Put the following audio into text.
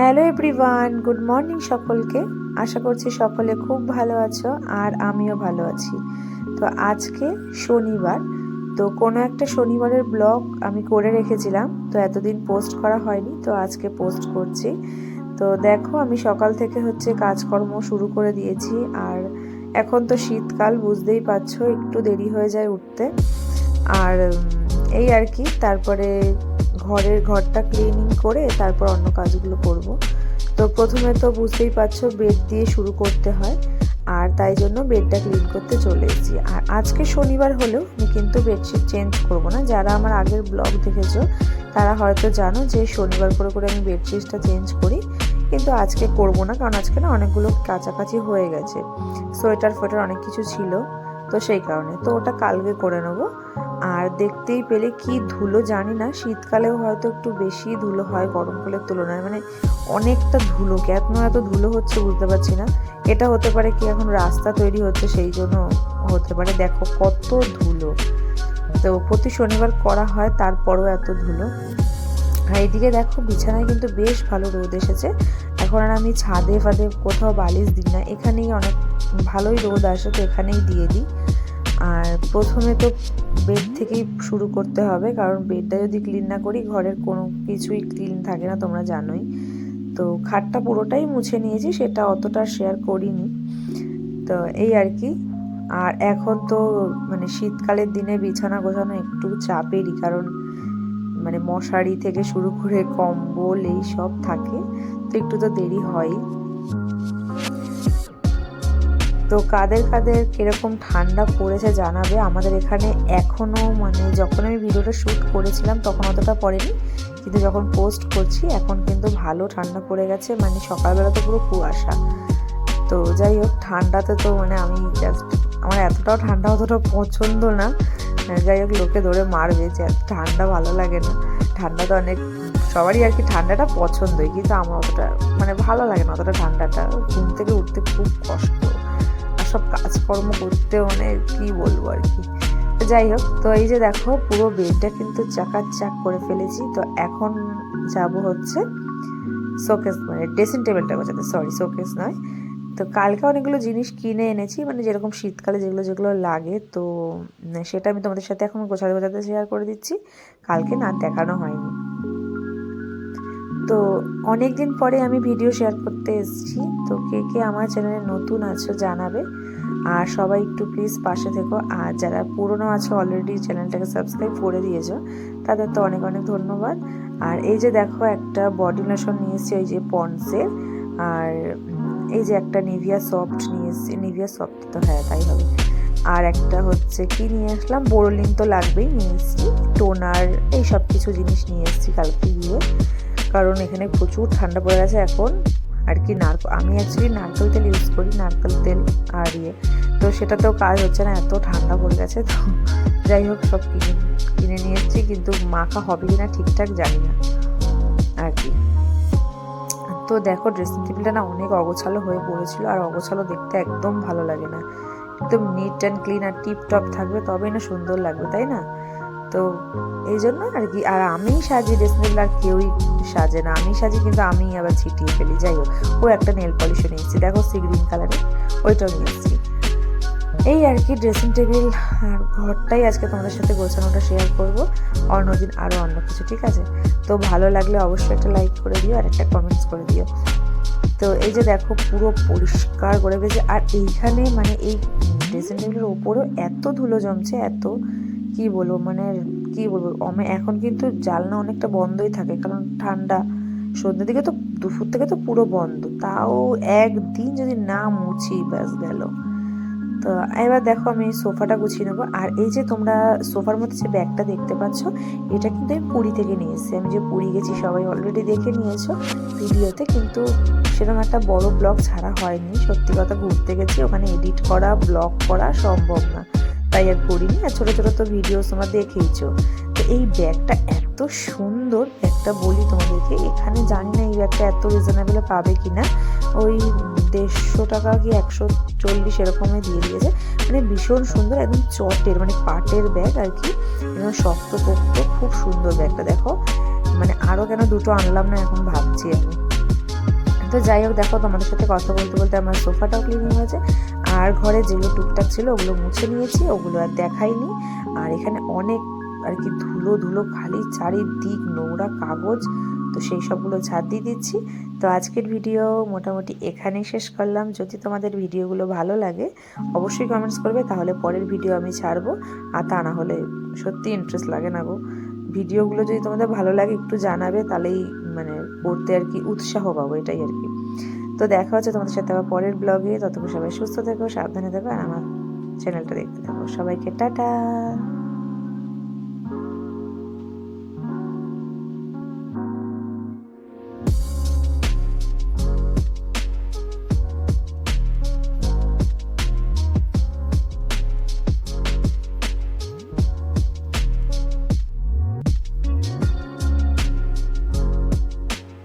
Hello everyone good morning সকলকে। আশা করছি সকলে খুব ভালো আছো আর আমিও ভালো আছি। তো আজকে শনিবার, তো কোনো একটা শনিবারের ব্লগ আমি করে রেখেছিলাম, তো এতদিন পোস্ট করা হয়নি, তো আজকে পোস্ট করছি। তো দেখো আমি সকাল থেকে হচ্ছে কাজকর্ম শুরু করে দিয়েছি, আর এখন তো শীতকাল, বুঝতেই পারছ, একটু দেরি হয়ে যায় উঠতে। আর এই আর কি, তারপরে ঘরের ঘরটা ক্লিনিং করে তারপর অন্য কাজগুলো করব। তো প্রথমে তো বুঝতেই পারছ বেড দিয়ে শুরু করতে হয়। আর তাই জন্য বেডটা ক্লিন করতে চলে এসেছি। আর আজকে শনিবার হলেও আমি কিন্তু বেডশিট চেঞ্জ করব না। যারা আমার আগের ব্লগ দেখেছ, তারা হয়তো জানো যে শনিবার করে করে আমি বেডশিটটা চেঞ্জ করি। কিন্তু আজকে করব না, কারণ আজকে না অনেকগুলো কাছাকাছি হয়ে গেছে। সোয়েটার ফোয়েটার অনেক কিছু ছিল, তো সেই কারণে। তো ওটা কালকে করে নেব। আর দেখতেই পেলে কি ধুলো জানি না, শীতকালেও হয়তো একটু বেশি ধুলো হয় গরমকালের তুলনায়। মানে অনেকটা ধুলো, কেন এত ধুলো হচ্ছে বুঝতে পারছি না। এটা হতে পারে কি এখন রাস্তা তৈরি হচ্ছে, সেই জন্য হতে পারে। দেখো কত ধুলো। তো প্রতি শনিবার করা হয়, তারপরও এত ধুলো। আর এইদিকে দেখো বিছানায় কিন্তু বেশ ভালো রোদ এসেছে। এখন আর আমি ছাদে ফাদে কোথাও বালিশ দিই না। এখানেই অনেক ভালোই রোদ আসে, তো এখানেই দিয়ে দিই। আর প্রথমে তো বেড থেকেই শুরু করতে হবে, কারণ বেডটা যদি ক্লিন না করি, ঘরের কোনো কিছুই ক্লিন থাকে না, তোমরা জানোই। তো খাটটা পুরোটাই মুছে নিয়েছি, সেটা অতটা শেয়ার করিনি। তো এই আর কি। আর এখন তো মানে শীতকালের দিনে বিছানা গোছানো একটু চাপেরই, কারণ মানে মশারি থেকে শুরু করে কম্বল, এই সব থাকে। তো একটু তো দেরি হয়ই। তো কাদের কাদের কীরকম ঠান্ডা পড়েছে জানাবে আমাদের এখানে এখনও মানে যখন আমি ভিডিওটা শ্যুট করেছিলাম তখন অতটা পড়েনি। কিন্তু যখন পোস্ট করছি, এখন কিন্তু ভালো ঠান্ডা পড়ে গেছে মানে সকালবেলা তো পুরো কুয়াশা। তো যাই হোক, ঠান্ডাতে তো মানে আমি জাস্ট আমার এতটাও ঠান্ডা অতটা পছন্দ না। যাই হোক, লোকে ধরে মারবে যে ঠান্ডা ভালো লাগে না। ঠান্ডা তো অনেক, সবারই আর কি ঠান্ডাটা পছন্দই, কিন্তু আমার অতটা মানে ভালো লাগে না অতটা ঠান্ডাটা। ঘুম থেকে উঠতে খুব কষ্ট। সব কাজকর্ম করতে মানে কি বলব আর কি। যাই হোক, তো এই যে দেখো, পুরো বেডটা কিন্তু চাকাচাক করে ফেলেছি। তো এখন যাব হচ্ছে শোকেস মানে ড্রেসিং টেবিলটা গোছাতে সরি শোকেস নয়। তো কালকে অনেকগুলো জিনিস কিনে এনেছি মানে যেরকম শীতকালে যেগুলো যেগুলো লাগে, তো সেটা আমি তোমাদের সাথে এখন গোছাতে গোছাতে শেয়ার করে দিচ্ছি। কালকে না দেখানো হয়নি। তো অনেক দিন পরে আমি ভিডিও শেয়ার করতে এসেছি। তো কে কে আমার চ্যানেলে নতুন আছো জানাবে। আর সবাই একটু প্লিজ পাশে থেকো। আর যারা পুরনো আছো অলরেডি চ্যানেলটাকে সাবস্ক্রাইব করে দিয়েছ, তাদের তো অনেক অনেক ধন্যবাদ। আর এই যে দেখো, একটা বডি লোশন নিয়ে এসেছি ওই যে পন্সের। আর এই যে একটা নিভিয়া সফট নিয়ে এসেছি নিভিয়া সফট তো হ্যাঁ তাই হবে। আর একটা হচ্ছে কি নিয়ে আসলাম বোরোলিন তো লাগবেই নিয়ে এসেছি। টোনার এই সব কিছু জিনিস নিয়ে এসেছি কালকে গিয়ে। কারণ এখানে প্রচুর ঠান্ডা পড়ে গেছে এখন। আর কি নারকল আমি অ্যাকচুয়ালি নারকেল তেল ইউজ করি, নারকেল তেল আর ইয়ে। তো সেটাতেও কাজ হচ্ছে না, এত ঠান্ডা পড়ে গেছে তো। যাই হোক, সব কিনে কিনে নিয়ে এসেছি, কিন্তু মাখা হবে কিনা ঠিকঠাক জানি না। আর কি। তো দেখো ড্রেসিং টেবিলটা না অনেক অগোছালো হয়ে পড়েছিল, আর অগোছালো দেখতে একদম ভালো লাগে না। একদম নিট অ্যান্ড ক্লিন আর টিপ টপ থাকবে, তবেই না সুন্দর লাগবে, তাই না? তো এই জন্য আর কি, আর আমি সাজি ড্রেসিং টেবিল আর কেউই সাজে না। আমি সাজি কিন্তু আমি আবার ছিটিয়ে ফেলি। যাই হোক, ও একটা নেল পলিশও নিয়েছি। দেখো সি গ্রিন কালারের ওইটাও নিয়েছি। এই আর কি ড্রেসিং টেবিল ঘরটাই আজকে তোমাদের সাথে গোছানোটা শেয়ার করব। অন্যদিন আরও অন্য কিছু, ঠিক আছে? তো ভালো লাগলে অবশ্যই একটা লাইক করে দিও আর একটা কমেন্টস করে দিও। তো এই যে দেখো, পুরো পরিষ্কার করে ফেলেছে। আর এইখানে মানে এই ড্রেসিং টেবিলের ওপরেও এত ধুলো জমছে, এত কি বলব মানে কি বলব এখন কিন্তু জালনা অনেকটা বন্ধই থাকে, কারণ ঠান্ডা। সন্ধ্যের দিকে তো দুপুর থেকে তো পুরো বন্ধ, তাও একদিন যদি না মুছি, ব্যাস গেল। তো এবার দেখো আমি সোফাটা গুছিয়ে নেব, আর এই যে তোমরা সোফার মধ্যে যে ব্যাগটা দেখতে পাচ্ছ, এটা কিন্তু আমি পুরী থেকে নিয়ে এসেছি। আমি যে পুরী গেছি, সবাই অলরেডি দেখে নিয়েছো ভিডিওতে, কিন্তু সেরকম একটা বড় ব্লগ ছাড়া হয়নি। সত্যি কথা, ঘুরতে গেছি, ওখানে এডিট করা ব্লগ করা সম্ভব না। তাই আর করিনি আর ছোটো ছোটো তো ভিডিও তোমরা দেখেইছো। তো এই ব্যাগটা এত সুন্দর ব্যাগটা বলি তোমাদেরকে, এখানে জানি না এই ব্যাগটা এত রিজনেবলে পাবে কি না ওই দেড়শো টাকা কি একশো চল্লিশ এরকমই দিয়ে দিয়েছে। মানে ভীষণ সুন্দর, একদম চটের মানে পাটের ব্যাগ আর কি। একদম শক্ত পোক্ত খুব সুন্দর ব্যাগটা, দেখো। মানে আরও কেন দুটো আনলাম না এখন ভাবছি আমি। তো যাই হোক, দেখো তোমাদের সাথে কথা বলতে বলতে আমার সোফাটাও ক্লিনিং হয়েছে। আর ঘরে যেগুলো টুকটাক ছিল ওগুলো মুছে নিয়েছি, ওগুলো আর দেখাইনি। আর এখানে অনেক আর কি ধুলো ধুলো খালি, চারিদিক নোংরা কাগজ, তো সেই সবগুলো ঝাড় দিয়ে দিচ্ছি। তো আজকের ভিডিও মোটামুটি এখানেই শেষ করলাম। যদি তোমাদের ভিডিওগুলো ভালো লাগে, অবশ্যই কমেন্টস করবে, তাহলে পরের ভিডিও আমি ছাড়বো। আর তা না হলে সত্যি ইন্টারেস্ট লাগে না গো। ভিডিওগুলো যদি তোমাদের ভালো লাগে, একটু জানাবে, তাহলেই মানে করতে আর কি উৎসাহ পাবো, এটাই আর কি। তো দেখা হচ্ছে তোমাদের সাথে আবার পরের ব্লগে ততক্ষণ সবাই সুস্থ থেকো, সাবধানে থেকো, আর আমার চ্যানেলটা দেখতে থাকো। সবাইকে টাটা।